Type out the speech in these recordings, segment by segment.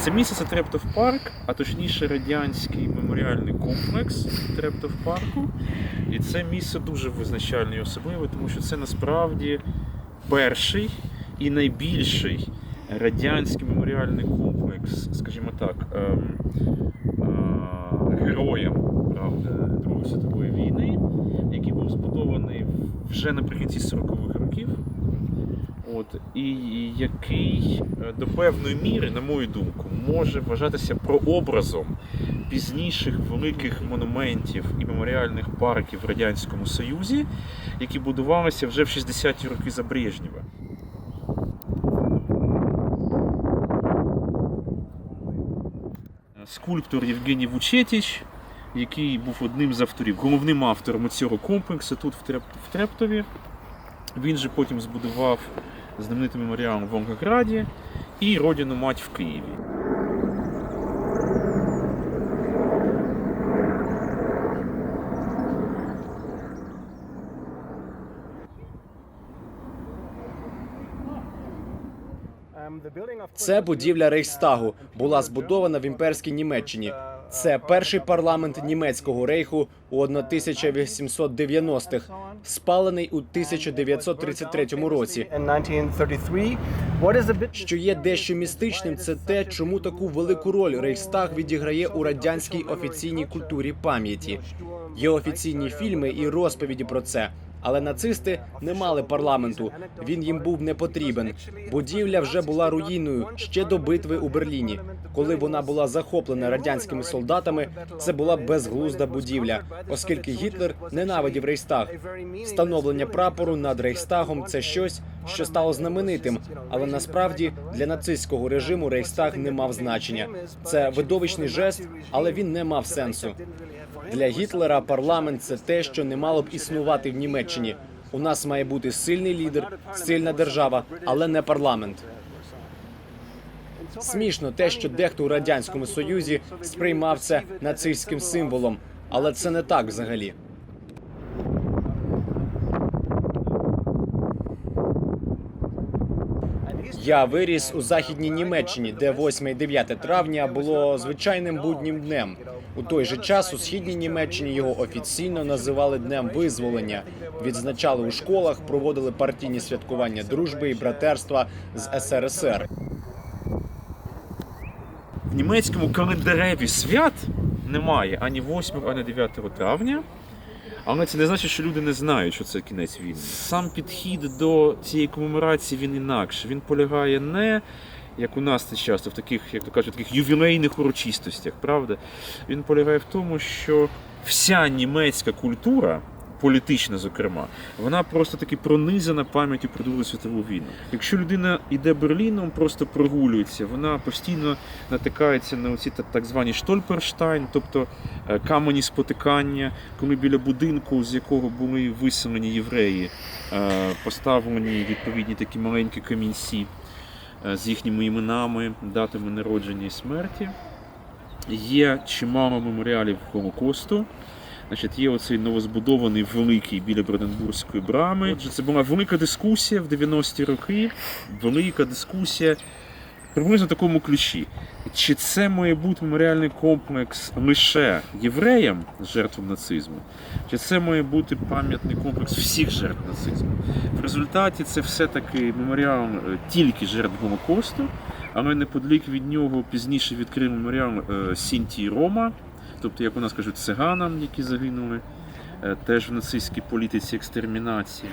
Це місце це Трептов парк, а точніше радянський меморіальний комплекс Трептов парку. І це місце дуже визначальне і особливе, тому що це насправді перший і найбільший радянський меморіальний комплекс, скажімо так, ем, е, героям правда, Другої світової війни, який був збудований вже наприкінці 40-х років. От, і який е, до певної міри, на мою думку, може вважатися прообразом пізніших великих монументів і меморіальних парків в Радянському Союзі, які будувалися вже в 60-ті роки за Брежнєва. Скульптор Євгеній Вучетіч, який був одним з авторів, головним автором цього комплексу тут в Трептові. Він же потім збудував знаменитий меморіал в Волгограді і родину мать в Києві. Це будівля Рейхстагу була збудована в імперській Німеччині. Це перший парламент німецького рейху у 1890-х, спалений у 1933 році. Що є дещо містичним, це те, чому таку велику роль Рейхстаг відіграє у радянській офіційній культурі пам'яті. Є офіційні фільми і розповіді про це. Але нацисти не мали парламенту. Він їм був не потрібен. Будівля вже була руїною ще до битви у Берліні. Коли вона була захоплена радянськими солдатами, це була безглузда будівля, оскільки Гітлер ненавидів Рейхстаг. Встановлення прапору над Рейхстагом це щось, що стало знаменитим, але насправді для нацистського режиму Рейхстаг не мав значення. Це видовищний жест, але він не мав сенсу. Для Гітлера парламент це те, що не мало б існувати в Німеччині. У нас має бути сильний лідер, сильна держава, але не парламент. Смішно те, що дехто у радянському союзі сприймав це нацистським символом, але це не так взагалі. Я виріс у західній Німеччині, де 8 і 9 травня було звичайним буднім днем. У той же час у східній Німеччині його офіційно називали днем визволення. Відзначали у школах, проводили партійні святкування дружби і братерства з СРСР. В німецькому календареві свят немає ані 8, ані 9 травня. Але це не значить, що люди не знають, що це кінець війни. Сам підхід до цієї комеморації він інакше. Він полягає не як у нас це часто в таких, як то кажуть, таких ювілейних урочистостях, правда? Він полягає в тому, що вся німецька культура, політична, зокрема, вона просто таки пронизана пам'яттю про Другу світову війну. Якщо людина йде Берліном, просто прогулюється, вона постійно натикається на оці та- так звані Штольперштайн, тобто е, камені спотикання, коли біля будинку, з якого були виселені євреї, е, поставлені відповідні такі маленькі камінці з їхніми іменами, датами народження і смерті. Є чимало меморіалів Голокосту. Значить, є оцей новозбудований великий біля Броденбурзької брами. Отже, це була велика дискусія в 90-ті роки. Велика дискусія приблизно в такому ключі. Чи це має бути меморіальний комплекс лише євреям, жертвам нацизму, чи це має бути пам'ятний комплекс всіх жертв нацизму? В результаті це все-таки меморіал е, тільки жертв Голокосту, але неподалік від нього пізніше відкрив меморіал е, Сінтії Рома, тобто, як у нас кажуть, циганам, які загинули е, теж в нацистській політиці екстермінації.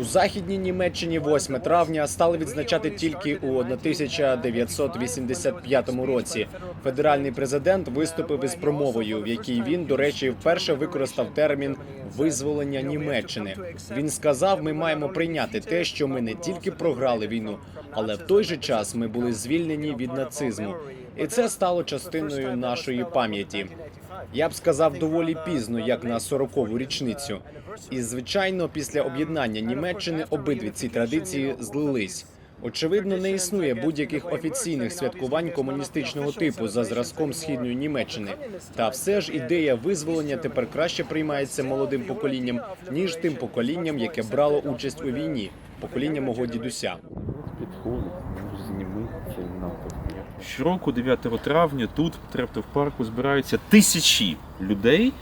У західній Німеччині 8 травня стали відзначати тільки у 1985 році. Федеральний президент виступив із промовою, в якій він, до речі, вперше використав термін визволення Німеччини. Він сказав: ми маємо прийняти те, що ми не тільки програли війну, але в той же час ми були звільнені від нацизму, і це стало частиною нашої пам'яті. Я б сказав доволі пізно, як на 40-ву річницю. І звичайно, після об'єднання Німеччини обидві ці традиції злились. Очевидно, не існує будь-яких офіційних святкувань комуністичного типу за зразком східної Німеччини. Та все ж ідея визволення тепер краще приймається молодим поколінням ніж тим поколінням, яке брало участь у війні, покоління мого дідуся. Щороку, 9 травня, тут, в парку, збираються тисячі людей,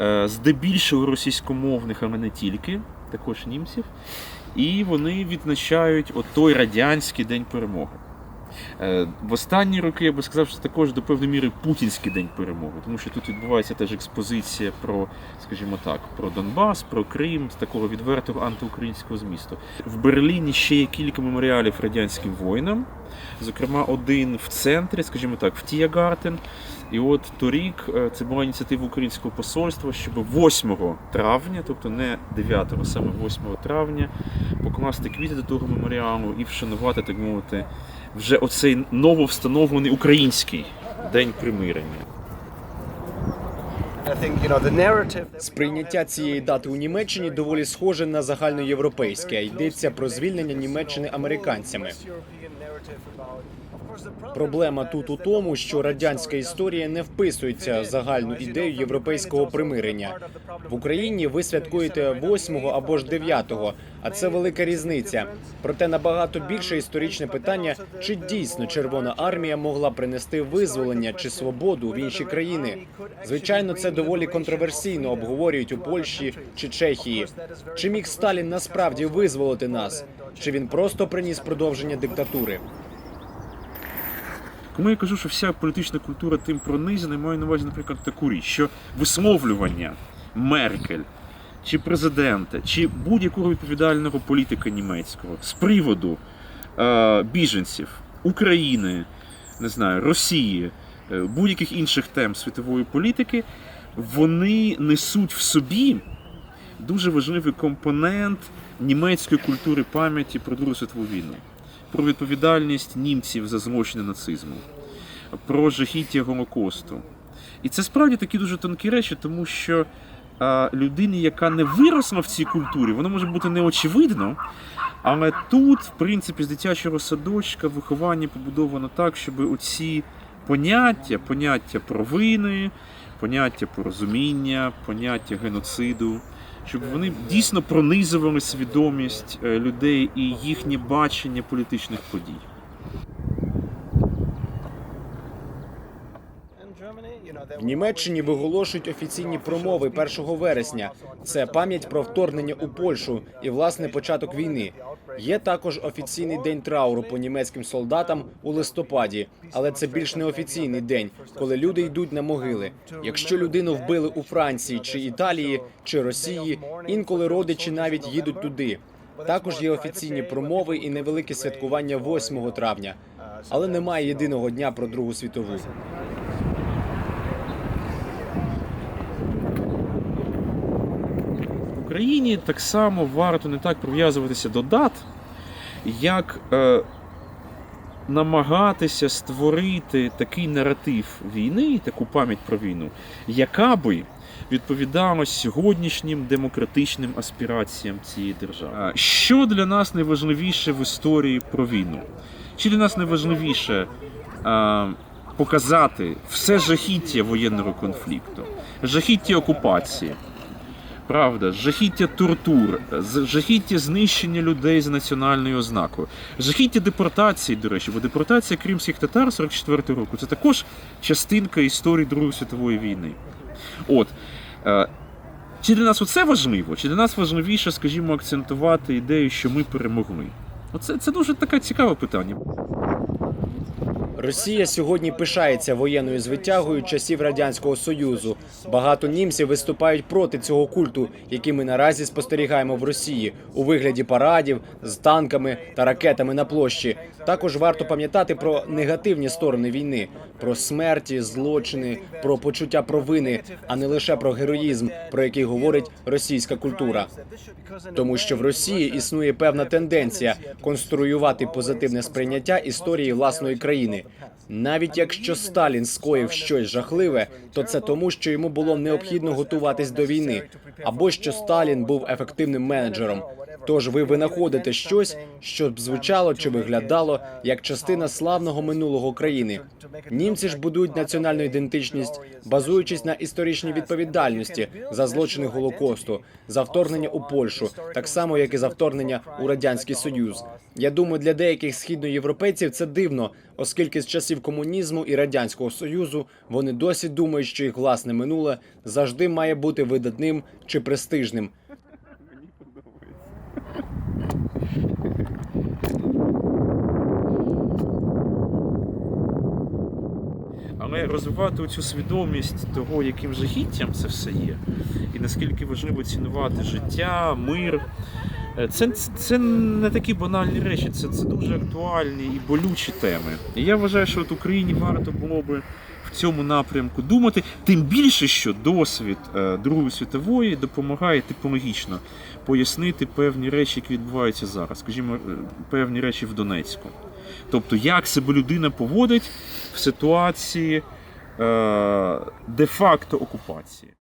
е, здебільшого російськомовних, а не тільки, також німців. І вони відзначають той радянський день перемоги. Е, В останні роки я би сказав, що це також до певної міри путінський день перемоги, тому що тут відбувається теж експозиція про, скажімо так, про Донбас, про Крим з такого відвертого антиукраїнського змісту. В Берліні ще є кілька меморіалів радянським воїнам, зокрема, один в центрі, скажімо так, в Тіягартен. І от торік е, це була ініціатива українського посольства, щоб 8 травня, тобто не 9, а саме 8 травня, покласти квіти до того меморіалу і вшанувати, так мовити, вже оцей нововстановлений український день примирення. Сприйняття цієї дати у Німеччині доволі схоже на загальноєвропейське. Йдеться про звільнення Німеччини американцями. Проблема тут у тому, що радянська історія не вписується в загальну ідею європейського примирення. В Україні ви святкуєте 8 або ж 9, а це велика різниця. Проте набагато більше історичне питання, чи дійсно Червона армія могла принести визволення чи свободу в інші країни. Звичайно, це доволі контроверсійно обговорюють у Польщі чи Чехії. Чи міг Сталін насправді визволити нас? Чи він просто приніс продовження диктатури? Коли я кажу, що вся політична культура тим пронизана, маю на увазі, наприклад, таку річ, що висловлювання Меркель чи президента, чи будь-якого відповідального політика німецького з приводу е, біженців, України, не знаю, Росії, е, будь-яких інших тем світової політики, вони несуть в собі дуже важливий компонент німецької культури пам'яті про Другу світову війну, про відповідальність німців за злочини нацизму, про жахіття Голокосту. І це справді такі дуже тонкі речі, тому що а, людині, яка не виросла в цій культурі, воно може бути неочевидно. Але тут, в принципі, з дитячого садочка виховання побудовано так, щоб оці поняття, поняття провини, поняття порозуміння, поняття геноциду, щоб вони дійсно пронизували свідомість е, людей і їхнє бачення політичних подій. В Німеччині виголошують офіційні промови 1 вересня. Це пам'ять про вторгнення у Польщу і власне початок війни. Є також офіційний день трауру по німецьким солдатам у листопаді, але це більш неофіційний день, коли люди йдуть на могили. Якщо людину вбили у Франції чи Італії чи Росії, інколи родичі навіть їдуть туди. Також є офіційні промови і невелике святкування 8 травня, але немає єдиного дня про Другу світову. Україні так само варто не так прив'язуватися до дат, як е, намагатися створити такий наратив війни, таку пам'ять про війну, яка би відповідала сьогоднішнім демократичним аспіраціям цієї держави. Що для нас найважливіше в історії про війну? Чи для нас найважливіше е, показати все жахіття воєнного конфлікту, жахіття окупації? Правда, жахіття тортур, жахіття знищення людей за національною ознакою, жахіття депортації, до речі, бо депортація кримських татар 44 року це також частинка історії Другої світової війни. От. Е, чи для нас оце важливо? Чи для нас важливіше, скажімо, акцентувати ідею, що ми перемогли? Оце це дуже таке цікаве питання. Росія сьогодні пишається воєнною звитягою часів радянського союзу. Багато німців виступають проти цього культу, який ми наразі спостерігаємо в Росії у вигляді парадів з танками та ракетами на площі. Також варто пам'ятати про негативні сторони війни, про смерті, злочини, про почуття провини, а не лише про героїзм, про який говорить російська культура. Тому що в Росії існує певна тенденція конструювати позитивне сприйняття історії власної країни. Навіть якщо Сталін скоїв щось жахливе, то це тому, що йому було необхідно готуватись до війни, або що Сталін був ефективним менеджером. Тож ви винаходите щось, що б звучало чи виглядало як частина славного минулого країни. Німці ж будують національну ідентичність, базуючись на історичній відповідальності за злочини голокосту, за вторгнення у Польщу, так само як і за вторгнення у радянський союз. Я думаю, для деяких східноєвропейців це дивно, оскільки з часів комунізму і радянського союзу вони досі думають, що їх власне минуле завжди має бути видатним чи престижним. Але розвивати цю свідомість того, яким жахіттям це все є, і наскільки важливо цінувати життя, мир. е, Це, це не такі банальні речі, це, це дуже актуальні і болючі теми. І я вважаю, що от Україні варто було би в цьому напрямку думати, тим більше, що досвід е, Другої світової допомагає типологічно пояснити певні речі, які відбуваються зараз, скажімо, е, певні речі в Донецьку. Тобто, як себе людина поводить в ситуації е, де-факто окупації.